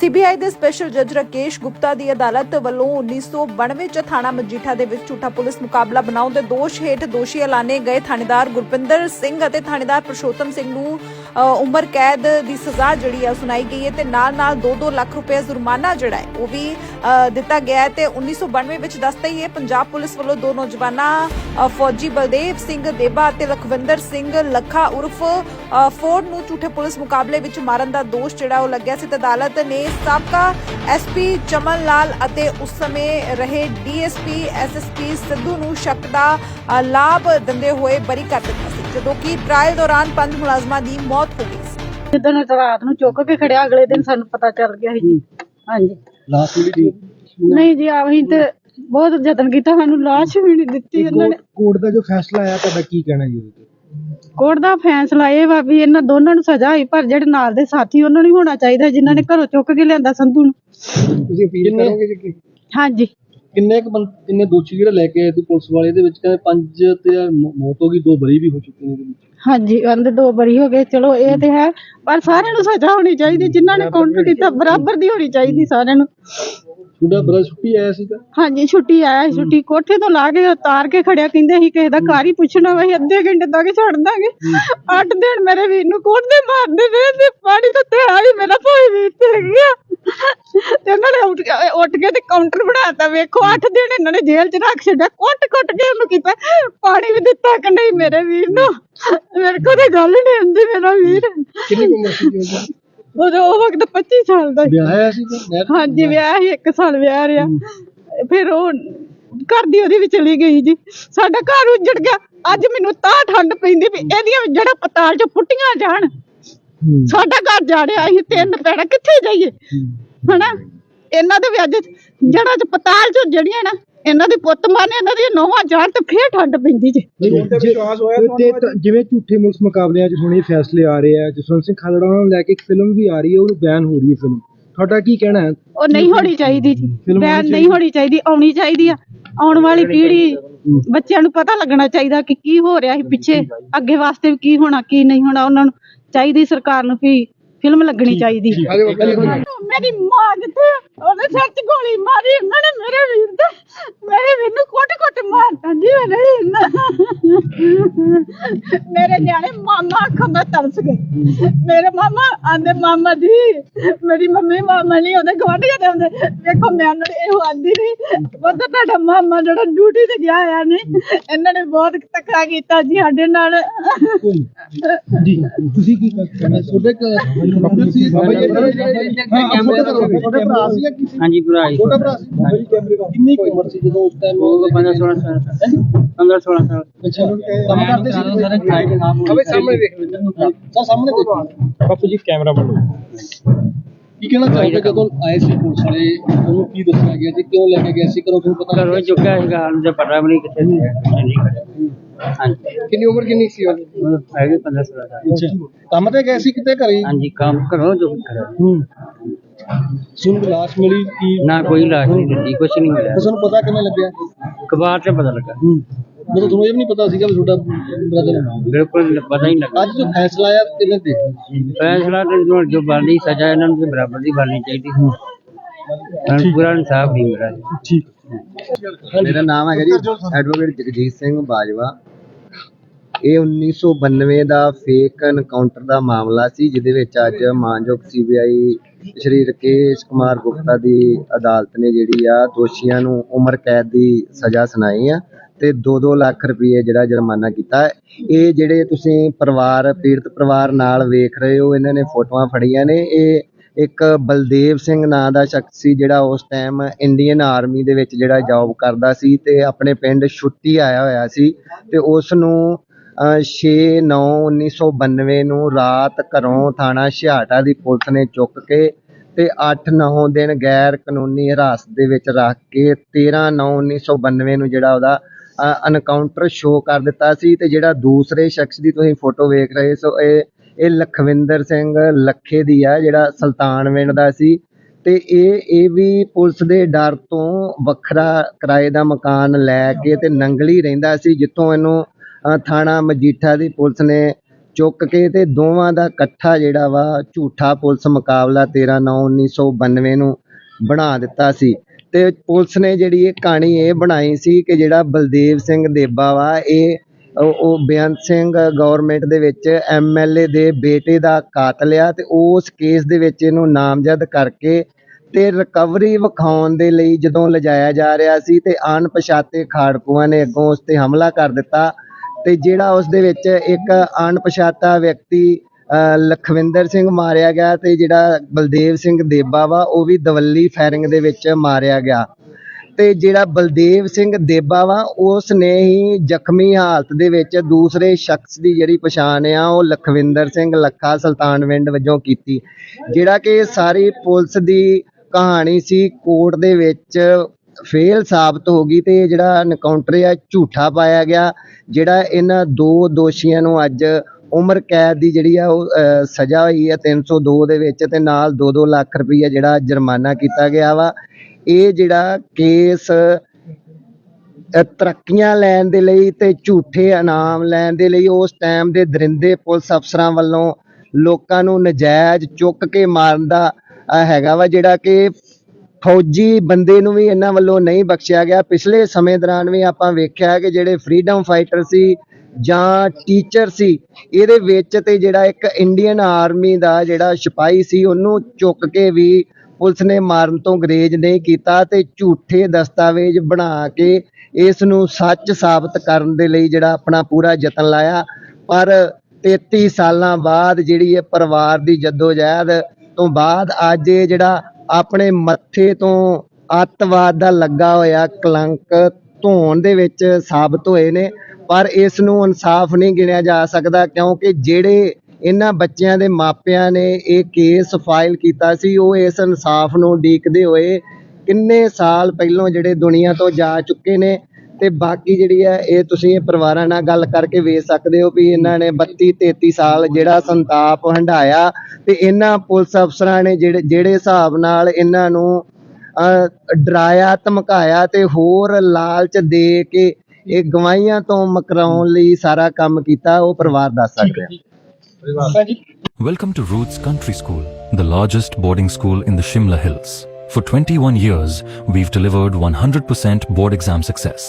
CBI ਦੇ special ਜੱਜ ਰਾਕੇਸ਼ ਗੁਪਤਾ ਦੀ ਅਦਾਲਤ ਵੱਲੋਂ 1992 ਚ ਥਾਣਾ ਮਜੀਠਾ ਦੇ ਵਿੱਚ ਝੂਠਾ ਪੁਲਿਸ ਮੁਕਾਬਲਾ ਬਣਾਉਣ ਦੇ ਦੋਸ਼ ਹੇਠ ਦੋਸ਼ੀ ਐਲਾਨੇ ਗਏ ਥਾਣੇਦਾਰ ਗੁਰਪਿੰਦਰ ਸਿੰਘ ਅਤੇ ਥਾਣੇਦਾਰ ਪ੍ਰਸ਼ੋਤਮ ਸਿੰਘ ਨੂੰ ਉਮਰ ਕੈਦ ਦੀ ਸਜ਼ਾ ਜਿਹੜੀ ਆ ਸੁਣਾਈ ਗਈ ਹੈ ਤੇ ਨਾਲ-ਨਾਲ 2-2 ਲੱਖ ਰੁਪਏ ਜੁਰਮਾਨਾ ਜਿਹੜਾ ਹੈ ਉਹ ਵੀ ਦਿੱਤਾ ਗਿਆ ਹੈ ਤੇ 1992 ਵਿੱਚ ਦੱਸਦਾ ਹੀ ਹੈ ਪੰਜਾਬ ਪੁਲਿਸ ਵੱਲੋਂ ਦੋ ਨੌਜਵਾਨਾਂ ਫੌਜੀ ਬਲਦੇਵ ਸਿੰਘ ਦੇਬਾ ਅਤੇ ਲਖਵਿੰਦਰ ਸਿੰਘ ਲੱਖਾ ਉਰਫ ਫੋਰਡ ਨੂੰ ਝੂਠੇ ਪੁਲਿਸ ਮੁਕਾਬਲੇ ਵਿੱਚ ਮਾਰਨ ਦਾ ਦੋਸ਼ ਜਿਹੜਾ ਉਹ ਲੱਗਿਆ ਸੀ ਤੇ ਅਦਾਲਤ ਨੇ ਸਾਬਕਾ ਐਸਪੀ ਚਮਨ ਲਾਲ ਅਤੇ ਉਸ ਸਮੇਂ ਰਹੇ ਡੀਐਸਪੀ ਐਸਐਸਪੀ ਸਿੱਧੂ ਨੂੰ ਸ਼ੱਕ ਦਾ ਲਾਭ ਦਿੰਦੇ ਹੋਏ ਬਰੀ ਕਰ ਦਿੱਤਾ ਸੀ ਜਦੋਂ ਕਿ ਟ੍ਰਾਇਲ ਦੌਰਾਨ ਪੰਜ ਮੁਲਾਜ਼ਮਾਂ ਦੀ ਮੌਤ ਹੋ ਗਈ ਸੀ। ਜਿੱਦਣ ਰਾਤ ਨੂੰ ਚੁੱਕ ਕੇ ਖੜਿਆ ਅਗਲੇ ਦਿਨ ਸਾਨੂੰ ਪਤਾ ਚੱਲ ਗਿਆ ਸੀ ਜੀ। ਹਾਂਜੀ। ਵੀ ਨਹੀਂ ਜੀ ਅਸੀਂ ਤੇ ਬਹੁਤ ਯਤਨ ਕੀਤਾ ਸਾਨੂੰ ਲਾਸ਼ ਵੀ ਨਹੀਂ ਦਿੱਤੀ ਉਹਨਾਂ ਨੇ। ਕੋਰਟ ਦਾ ਜੋ ਫੈਸਲਾ ਆਇਆ ਤੁਹਾਡਾ ਕੀ ਕਹਿਣਾ ਜੀ ਉਹਦੇ ਤੇ? ਕੋਰਟ ਦਾ ਫੈਸਲਾ ਇਹ ਵਾ ਵੀ ਇਹਨਾਂ ਦੋਨਾਂ ਨੂੰ ਸਜ਼ਾ ਹੋਈ ਪਰ ਜਿਹੜੇ ਨਾਲ ਦੇ ਸਾਥੀ ਉਹਨਾਂ ਨੂੰ ਹੋਣਾ ਚਾਹੀਦਾ ਜਿਨ੍ਹਾਂ ਨੇ ਘਰੋਂ ਚੁੱਕ ਕੇ ਲਿਆਂਦਾ ਸੰਧੂ ਨੂੰ। ਤੁਸੀਂ ਅਪੀਲ ਕਰੋਗੇ ਜੀ ਕਿ ਹਾਂਜੀ। ਕਿੰਨੇ ਕੁ ਬੰਦ ਕਿੰਨੇ ਦੋਸ਼ੀ ਜਿਹੜੇ ਲੈ ਕੇ ਆਏ ਸੀ ਪੁਲਿਸ ਵਾਲੇ ਦੇ ਵਿੱਚ ਕਹਿੰਦੇ ਪੰਜ ਤੇ ਮੌ- ਮੌਤ ਹੋ ਗਈ ਦੋ ਬਰੀ ਵੀ ਹੋ ਚੁੱਕੇ ਨੇ ਇਹਦੇ ਵਿੱਚ। ਹਾਂਜੀ ਕਹਿੰਦੇ ਦੋ ਬਰੀ ਹੋ ਗਏ ਚਲੋ ਇਹ ਤੇ ਹੈ ਪਰ ਸਾਰਿਆਂ ਨੂੰ ਸਜ਼ਾ ਹੋਣੀ ਚਾਹੀਦੀ ਜਿਨ੍ਹਾਂ ਨੇ ਕਾਊਂਟਰ ਕੀਤਾ ਬਰਾਬਰ ਦੀ ਹੋਣੀ ਚਾਹੀਦੀ ਸਾਰਿਆਂ ਨੂੰ। ਤੁਹਾਡਾ ਬੜਾ ਛੁੱਟੀ ਆਇਆ ਸੀਗਾ? ਹਾਂਜੀ ਛੁੱਟੀ ਆਇਆ ਸੀ, ਛੁੱਟੀ ਕੋਠੇ ਤੋਂ ਲਾ ਕੇ ਉਤਾਰ ਕੇ ਖੜਿਆ ਕਹਿੰਦੇ ਅਸੀਂ ਕਿਸੇ ਦਾ ਘਰ ਹੀ ਪੁੱਛਣਾ ਵਾ ਅਸੀਂ ਅੱਧੇ ਘੰਟੇ ਤੱਕ ਛੱਡ ਦਾਂਗੇ। ਅੱਠ ਦਿਨ ਮੇਰੇ ਵੀਰ ਨੂੰ ਕੋਟਦੇ ਮਾਰਦੇ ਰਹੇ ਤੇ ਪਾਣੀ ਤੋਂ ਤੇ ਆਈ ਮੇਰਾ ਭਾਈ ਵੀਰ ਤੇ ਗਿਆ। ਤੇ ਉਹਨਾਂ ਨੇ ਉੱਠ ਕੇ- ਉੱਠ ਕੇ ਤੇ ਕਾਊਂਟਰ ਬਣਾਤਾ ਵੇਖੋ ਅੱਠ ਦਿਨ ਇਹਨਾਂ ਨੇ ਜੇਲ੍ਹ 'ਚ ਰੱਖ ਛੱਡਿਆ ਕੁੱਟ ਕੁੱਟ ਕੇ ਉਹਨੂੰ ਕੀਤਾ ਪਾਣੀ ਵੀ ਦਿੱਤਾ ਕਿ ਨਹੀਂ ਮੇਰੇ ਵੀਰ ਨੂੰ। ਮੇਰੇ ਕੋਲ ਤਾਂ ਗੱਲ ਨਹੀਂ ਹੁੰਦੀ ਮੇਰਾ ਵੀਰ। ਕਿੰਨੀ ਕੁ ਉਮਰ ਸੀ ਜੀ ਉਹਦੀ? ਉਦੋਂ ਉਹ ਵਕਤ 25 ਸਾਲ ਦਾ ਸੀ। ਹਾਂਜੀ ਵਿਆਹ ਹੀ ਇੱਕ ਸਾਲ ਵਿਆਹ ਰਿਹਾ। ਫਿਰ ਉਹ ਘਰ ਦੀ ਉਹਦੀ ਵੀ ਚਲੀ ਗਈ ਜੀ। ਸਾਡਾ ਘਰ ਉੱਜੜ ਗਿਆ। ਅੱਜ ਮੈਨੂੰ ਤਾਂ ਠੰਡ ਪੈਂਦੀ ਵੀ ਇਹਦੀਆਂ ਜਿਹੜਾ ਪਤਾਲ ਚ ਪੁੱਟੀਆਂ ਜਾਣ। ਸਾਡਾ ਘਰ ਜਾੜਿਆ ਅਸੀਂ ਤਿੰਨ ਪੈਣਾ ਕਿੱਥੇ ਜਾਈਏ? ਹਨਾ? ਇਹਨਾਂ ਦੇ ਵੀ ਅੱਜ ਜੜਾਂ ਚ ਪਤਾਲ ਚ ਜੜੀਆਂ ਨਾ ਇਹਨਾਂ ਦੇ ਪੁੱਤ ਮਾਨੇ ਇਹਨਾਂ ਦੀ ਨੌਵਾਂ ਜਾਣ ਤੇ ਫੇਰ ਠੰਡ ਪੈਂਦੀ ਜੀ। ਤੇ ਤ- ਜਿਵੇਂ ਝੂਠੇ ਮੁਲਸ ਮੁਕਾਬਲਿਆਂ 'ਚ ਹੁਣ ਇਹ ਫੈਸਲੇ ਆ ਰਹੇ ਆ ਜਸਵੰਤ ਸਿੰਘ ਖਾਲੜਾ ਨੂੰ ਲੈ ਕੇ ਇੱਕ ਫਿਲਮ ਵੀ ਆ ਰਹੀ ਹੈ ਉਹਨੂੰ ਬੈਨ ਹੋ ਰਹੀ ਹੈ ਫਿਲਮ ਤੁਹਾਡਾ ਕੀ ਕਹਿਣਾ ਹੈ? ਉਹ ਨਹੀਂ ਹੋਣੀ ਚਾਹੀਦੀ ਜੀ। ਫਿਲਮ ਆਉਣੀ ਬੈਨ ਨਹੀਂ ਹੋਣੀ ਚਾਹੀਦੀ ਆਉਣੀ ਚਾਹੀਦੀ ਆ। ਆਉਣ ਵਾਲੀ ਪੀੜ੍ਹੀ ਬੱਚਿਆਂ ਨੂੰ ਪਤਾ ਲੱਗਣਾ ਚਾਹੀਦਾ ਕਿ ਕੀ ਹੋ ਰਿਹਾ ਸੀ ਪਿੱਛੇ ਅੱਗੇ ਵਾਸਤੇ ਵੀ ਕੀ ਹੋਣਾ ਕੀ ਨਹੀਂ ਹੋਣਾ ਉਹਨਾਂ ਨੂੰ ਚਾਹੀਦੀ ਸਰਕਾਰ ਨੂੰ ਵੀ ਫਿਲਮ ਲੱਗਣੀ ਚਾਹੀਦੀ। ਮੇਰੀ ਮਾਂ ਜਿੱਥੇ ਉਹਦੇ ਸਿਰ 'ਚ ਗੋਲੀ ਮਾਰੀ ਉਹਨਾਂ ਨੇ ਮੇਰੇ ਵੀਰ ਤੇ ਮੇਰੇ ਵੀਰ ਨੂੰ ਕੁੱਟ ਕੁੱਟ ਮਾਰਤਾ ਜੀ ਉਹਨੇ ਮੇਰੇ ਨਿਆਣੇ ਮਾਮਾ ਅੱਖਾਂ ਦਾ ਤਰਸ ਗਏ। ਮੇਰੇ ਮਾਮਾ ਆਂਦੇ ਮਾਮਾ ਜੀ ਮੇਰੀ ਮੰਮੀ ਮਾਮਾ ਨਹੀਂ ਉਹਦੇ ਗਵਾਂਢੀਆਂ ਦੇ ਹੁੰਦੇ ਵੇਖੋ ਮੈਂ ਉਹਨਾਂ ਨੂੰ ਇਹ ਆਂਦੀ ਨਹੀਂ ਉਹ ਤਾਂ ਤੁਹਾਡਾ ਮਾਮਾ ਜਿਹੜਾ ਡਿਊਟੀ ਤੇ ਗਿਆ ਆ ਨਹੀਂ ਇਹਨਾਂ ਨੇ ਬਹੁਤ ਧੱਕਾ ਕੀਤਾ ਜੀ ਸਾਡੇ ਨਾਲ। ਜੀ ਤੁਸੀਂ ਕੀ ਕਹਿਣਾ ਤੁਹਾਡੇ ਸੀ ਬਾਬਾ ਜੀ ਕੈਮਰਾ ਤੁਹਾਡਾ ਭਰਾ ਸੀ ਜਾਂ ਕਿਸੇ ਹਾਂਜੀ ਭਰਾ ਜੀ ਛੋਟਾ ਭਰਾ ਸੀ? ਬਾਬਾ ਜੀ ਕੈਮਰੇ ਦਾ ਕਿੰਨੀ ਕੁ ਉਮਰ ਸੀ ਜਦੋਂ ਉਸ ਟਾਈਮ ਉਹ 15 16 ਸਾਲ 15 16 ਸਾਲ ਅੱਛਾ ਕੰਮ ਕਰਦੇ ਸੀ ਅਬੇ ਸਾਹਮਣੇ ਦੇਖ। ਸਰ ਸਾਹਮਣੇ ਦੇਖੋ। ਬਾਪੂ ਜੀ ਕੈਮਰਾ ਬੰਦੋ ਕੀ ਕਹਿਣਾ ਚਾਹੋਗੇ ਜਦੋਂ ਆਏ ਸੀ ਪੁਲਿਸ ਵਾਲੇ? ਉਹਨੂੰ ਕੀ ਦੱਸਿਆ ਗਿਆ ਸੀ? ਕਿਉਂ ਲੈ ਕੇ ਗਏ ਸੀ? ਕਰੋ ਤੁਹਾਨੂੰ ਪਤਾ ਘਰੋਂ ਚੁੱਕਿਆ ਸੀਗਾ ਹਾਲ ਦਾ ਪਤਾ ਵੀ ਨਹੀਂ ਕਿੱਥੇ ਸੀ ਹਾਂਜੀ ਹਾਂਜੀ। ਕਿੰਨੀ ਉਮਰ ਕਿੰਨੀ ਸੀ ਉਹਦੀ? ਉਹ ਹੈਗੇ 15 16 ਸਾਲ। ਕੰਮ ਤੇ ਗਏ ਸੀ ਕਿਤੇ ਘਰੇ? ਹਾਂਜੀ ਕੰਮ ਘਰੋਂ ਜੋ ਕਰਿਆ ਸੁਣ ਲਾਸ਼ ਮਿਲੀ ਕੀ ਨਾ ਕੋਈ ਲਾਸ਼ ਨਹੀਂ ਦਿੱਤੀ ਕੁਛ ਨਹੀਂ ਮਿਲਿਆ। ਤੁਹਾਨੂੰ ਪਤਾ ਕਿਵੇਂ ਲੱਗਿਆ? ਅਖਬਾਰ ਤੇ ਪਤਾ ਲੱਗਾ। ਜਦੋਂ ਤੁਹਾਨੂੰ ਇਹ ਵੀ ਨਹੀਂ ਪਤਾ ਸੀਗਾ ਵੀ ਤੁਹਾਡਾ ਬ੍ਰਦਰ ਬਿਲਕੁਲ ਪਤਾ ਹੀ ਨਹੀਂ ਲੱਗਾ। ਅੱਜ ਜੋ ਫੈਸਲਾ ਆਇਆ ਕਿਵੇਂ ਦੇਖਿਆ ਫੈਸਲਾ ਤੇ ਜੋ ਜੋ ਬਣਦੀ ਸਜ਼ਾ ਇਹਨਾਂ ਨੂੰ ਤੇ ਬਰਾਬਰ ਦੀ ਬਣਨੀ ਚਾਹੀਦੀ ਸੀ। ਸਾਨੂੰ ਪੂਰਾ ਇਨਸਾਫ ਨਹੀਂ ਮਿਲਿਆ। ਠੀਕ। ਮੇਰਾ ਨਾਮ ਹੈਗਾ ਜੀ ਐਡਵੋਕੇਟ ਜਗਜੀਤ ਸਿੰਘ ਬਾਜਵਾ। ਇਹ 1992 ਦਾ ਫੇਕ ਐਨਕਾਊਂਟਰ ਦਾ ਮਾਮਲਾ ਸੀ, ਜਿਹਦੇ ਵਿੱਚ ਅੱਜ ਮਾਨਯੋਗ ਸੀਬੀਆਈ ਸ਼੍ਰੀ ਰਕੇਸ਼ ਕੁਮਾਰ ਗੁਪਤਾ ਦੀ ਅਦਾਲਤ ਨੇ ਜਿਹੜੀ ਆ ਦੋਸ਼ੀਆਂ ਨੂੰ ਉਮਰ ਕੈਦ ਦੀ ਸਜ਼ਾ ਸੁਣਾਈ ਆ ਤੇ 2-2 ਲੱਖ ਰੁਪਏ ਜਿਹੜਾ ਜੁਰਮਾਨਾ ਕੀਤਾ। ਇਹ ਜਿਹੜੇ ਤੁਸੀਂ ਪਰਿਵਾਰ, ਪੀੜਤ ਪਰਿਵਾਰ ਨਾਲ ਵੇਖ ਰਹੇ ਹੋ, ਇਹਨਾਂ ਨੇ ਫੋਟੋਆਂ ਫੜੀਆਂ ਨੇ। ਇਹ ਇੱਕ ਬਲਦੇਵ ਸਿੰਘ ਨਾਂ ਦਾ ਸ਼ਖਸ ਸੀ, ਜਿਹੜਾ ਉਸ ਟਾਈਮ ਇੰਡੀਅਨ ਆਰਮੀ ਦੇ ਵਿੱਚ ਜਿਹੜਾ ਜੌਬ ਕਰਦਾ ਸੀ ਤੇ ਆਪਣੇ ਪਿੰਡ ਛੁੱਟੀ ਆਇਆ ਹੋਇਆ ਸੀ ਤੇ ਉਸ ਨੂੰ 6/9/1992 ਨੂੰ ਰਾਤ ਘਰੋਂ ਥਾਣਾ ਛਿਆਟਾ ਦੀ ਪੁਲਿਸ ਨੇ ਚੁੱਕ ਕੇ ਤੇ 8-9 ਦਿਨ ਗੈਰ ਕਾਨੂੰਨੀ ਹਿਰਾਸਤ ਦੇ ਵਿੱਚ ਰੱਖ ਕੇ 13/9/1992 ਨੂੰ ਜਿਹੜਾ ਉਹਦਾ ਅਨਕਾਊਂਟਰ ਸ਼ੋਅ ਕਰ ਦਿੱਤਾ ਸੀ ਤੇ ਜਿਹੜਾ ਦੂਸਰੇ ਸ਼ਖਸ ਦੀ ਤੁਸੀਂ ਫੋਟੋ ਵੇਖ ਰਹੇ ਸੋ ਇਹ ਇਹ ਲਖਵਿੰਦਰ ਸਿੰਘ ਲੱਖੇ ਦੀ ਆ, ਜਿਹੜਾ ਸੁਲਤਾਨਵਿੰਡ ਦਾ ਸੀ ਤੇ ਇਹ ਇਹ ਵੀ ਪੁਲਿਸ ਦੇ ਡਰ ਤੋਂ ਵੱਖਰਾ ਕਿਰਾਏ ਦਾ ਮਕਾਨ ਲੈ ਕੇ ਤੇ ਨੰਗਲੀ ਰਹਿੰਦਾ ਸੀ ਜਿੱਥੋਂ ਇਹਨੂੰ ਥਾਣਾ ਮਜੀਠਾ ਦੀ ਪੁਲਿਸ ਨੇ ਚੁੱਕ ਕੇ ਤੇ ਦੋਵਾਂ ਦਾ ਇਕੱਠਾ ਜਿਹੜਾ ਵਾ ਝੂਠਾ ਪੁਲਿਸ ਮੁਕਾਬਲਾ 13/9/1992 ਨੂੰ ਬਣਾ ਦਿੱਤਾ ਸੀ। ਤੇ ਪੁਲਿਸ ਨੇ ਜਿਹੜੀ ਇਹ ਕਹਾਣੀ ਇਹ ਬਣਾਈ ਸੀ ਕਿ ਜਿਹੜਾ ਬਲਦੇਵ ਸਿੰਘ ਦੇਬਾ ਵਾ, ਇਹ ਉਹ ਬੇਅੰਤ ਸਿੰਘ ਗਵਰਨਮੈਂਟ ਦੇ ਵਿੱਚ ਐਮਐਲਏ ਦੇ ਬੇਟੇ ਦਾ ਕਾਤਲ ਆ ਤੇ ਉਸ ਕੇਸ ਦੇ ਵਿੱਚ ਇਹਨੂੰ ਨਾਮਜ਼ਦ ਕਰਕੇ ਤੇ ਰਿਕਵਰੀ ਵਿਖਾਉਣ ਦੇ ਲਈ ਜਦੋਂ ਲਿਜਾਇਆ ਜਾ ਰਿਹਾ ਸੀ ਤੇ ਅਣਪਛਾਤੇ ਖਾੜਕੂਆਂ ਨੇ ਅੱਗੋਂ ਉਸ ਤੇ ਹਮਲਾ ਕਰ ਦਿੱਤਾ। ਤੇ ਜਿਹੜਾ ਉਸ ਦੇ ਵਿੱਚ ਇੱਕ ਅਣਪਛਾਤਾ ਵਿਅਕਤੀ ਲਖਵਿੰਦਰ ਸਿੰਘ ਮਾਰਿਆ ਗਿਆ ਤੇ ਜਿਹੜਾ ਬਲਦੇਵ ਸਿੰਘ ਦੇਬਾ ਵਾ, ਉਹ ਵੀ ਦਵੱਲੀ ਫਾਇਰਿੰਗ ਦੇ ਵਿੱਚ ਮਾਰਿਆ ਗਿਆ। ਤੇ ਜਿਹੜਾ ਬਲਦੇਵ ਸਿੰਘ ਦੇਬਾ ਵਾ ਉਸ ਨੇ ਹੀ ਜ਼ਖਮੀ ਹਾਲਤ ਦੇ ਵਿੱਚ ਦੂਸਰੇ ਸ਼ਖਸ ਦੀ ਜਿਹੜੀ ਪਛਾਣ ਆ, ਉਹ ਲਖਵਿੰਦਰ ਸਿੰਘ ਲੱਖਾ ਸੁਲਤਾਨਵਿੰਡ ਵਜੋਂ ਕੀਤੀ। ਜਿਹੜਾ ਕਿ ਸਾਰੀ ਪੁਲਿਸ ਦੀ ਕਹਾਣੀ ਸੀ, ਕੋਰਟ ਦੇ ਵਿੱਚ ਫੇਲ ਸਾਬਤ ਹੋ ਗਈ ਤੇ ਜਿਹੜਾ ਐਨਕਾਊਂਟਰ ਆ ਝੂਠਾ ਪਾਇਆ ਗਿਆ, ਜਿਹੜਾ ਇਹਨਾਂ ਦੋ ਦੋਸ਼ੀਆਂ ਨੂੰ ਅੱਜ ਉਮਰ ਕੈਦ ਦੀ ਜਿਹੜੀ ਆ ਉਹ ਸਜ਼ਾ ਹੋਈ ਹੈ 302 ਦੇ ਵਿੱਚ ਤੇ ਨਾਲ 2-2 ਲੱਖ ਰੁਪਈਆ ਜਿਹੜਾ ਜੁਰਮਾਨਾ ਕੀਤਾ ਗਿਆ ਵਾ। ਇਹ ਜਿਹੜਾ ਕੇਸ ਤਰੱਕੀਆਂ ਲੈਣ ਦੇ ਲਈ ਤੇ ਝੂਠੇ ਇਨਾਮ ਲੈਣ ਦੇ ਲਈ ਉਸ ਟਾਈਮ ਦੇ ਦਰਿੰਦੇ ਪੁਲਿਸ ਅਫਸਰਾਂ ਵੱਲੋਂ ਲੋਕਾਂ ਨੂੰ ਨਜਾਇਜ਼ ਚੁੱਕ ਕੇ ਮਾਰਨ ਦਾ ਹੈਗਾ ਵਾ, ਜਿਹੜਾ ਕਿ ਫੌਜੀ ਬੰਦੇ ਨੂੰ ਵੀ ਇਹਨਾਂ ਵੱਲੋਂ ਨਹੀਂ ਬਖਸ਼ਿਆ ਗਿਆ। ਪਿਛਲੇ ਸਮੇਂ ਦੌਰਾਨ ਵੀ ਆਪਾਂ ਵੇਖਿਆ ਕਿ ਜਿਹੜੇ ਫਰੀडम ਫਾਈਟਰ ਸੀ ਜਾਂ ਟੀਚਰ ਸੀ, ਇਹਦੇ ਵਿੱਚ ਤੇ ਜਿਹੜਾ ਇੱਕ ਇੰਡੀਅਨ ਆਰਮੀ ਦਾ ਜਿਹੜਾ ਸਿਪਾਹੀ ਸੀ, ਉਹਨੂੰ ਚੁੱਕ ਕੇ ਵੀ ਪੁਲਿਸ ਨੇ ਮਾਰਨ ਤੋਂ ਗਰੇਜ ਨਹੀਂ ਕੀਤਾ ਤੇ ਝੂਠੇ ਦਸਤਾਵੇਜ਼ ਬਣਾ ਕੇ ਇਸ ਨੂੰ ਸੱਚ ਸਾਬਤ ਕਰਨ ਦੇ ਲਈ ਜਿਹੜਾ ਆਪਣਾ ਪੂਰਾ ਯਤਨ ਲਾਇਆ। ਪਰ 33 ਸਾਲਾਂ ਬਾਅਦ ਜਿਹੜੀ ਇਹ ਪਰਿਵਾਰ ਦੀ ਜਦੋਜਹਿਦ ਤੋਂ ਬਾਅਦ ਅੱਜ ਇਹ ਜਿਹੜਾ ਆਪਣੇ ਮੱਥੇ ਤੋਂ ਅੱਤਵਾਦ ਦਾ ਲੱਗਾ ਹੋਇਆ ਕਲੰਕ ਧੋਣ ਦੇ ਵਿੱਚ ਸਾਬਤ ਹੋਏ ਨੇ, ਪਰ ਇਸ ਨੂੰ ਇਨਸਾਫ ਨਹੀਂ ਗਿਣਿਆ ਜਾ ਸਕਦਾ ਕਿਉਂਕਿ ਜਿਹੜੇ ਇਹਨਾਂ ਬੱਚਿਆਂ ਦੇ ਮਾਪਿਆਂ ਨੇ ਇਹ ਕੇਸ ਫਾਈਲ ਕੀਤਾ ਸੀ, ਉਹ ਇਸ ਇਨਸਾਫ ਨੂੰ ਉਡੀਕਦੇ ਹੋਏ ਕਿੰਨੇ ਸਾਲ ਪਹਿਲਾਂ ਜਿਹੜੇ ਦੁਨੀਆ ਤੋਂ ਜਾ ਚੁੱਕੇ ਨੇ ਤੇ ਬਾਕੀ ਜਿਹੜੀ ਹੈ ਇਹ ਤੁਸੀਂ ਇਹ ਪਰਿਵਾਰਾਂ ਨਾਲ ਗੱਲ ਕਰਕੇ ਵੇਖ ਸਕਦੇ ਹੋ ਵੀ ਇਹਨਾਂ ਨੇ 32 33 ਸਾਲ ਜਿਹੜਾ ਸੰਤਾਪ ਹੰਢਾਇਆ ਤੇ ਇਹਨਾਂ ਪੁਲਿਸ ਅਫਸਰਾਂ ਨੇ ਜਿਹੜੇ ਜਿਹੜੇ ਹਿਸਾਬ ਨਾਲ ਇਹਨਾਂ ਨੂੰ ਡਰਾਇਆ ਧਮਕਾਇਆ ਤੇ ਹੋਰ ਲਾਲਚ ਦੇ ਕੇ ਇਹ ਗਵਾਹੀਆਂ ਤੋਂ ਮਕਰਾਉਣ ਲਈ ਸਾਰਾ ਕੰਮ ਕੀਤਾ ਉਹ ਪਰਿਵਾਰ ਦੱਸ ਸਕਦਾ ਹੈ Welcome to Roots Country School, the largest boarding school in the Shimla Hills. For 21 years, we've delivered 100% board exam success.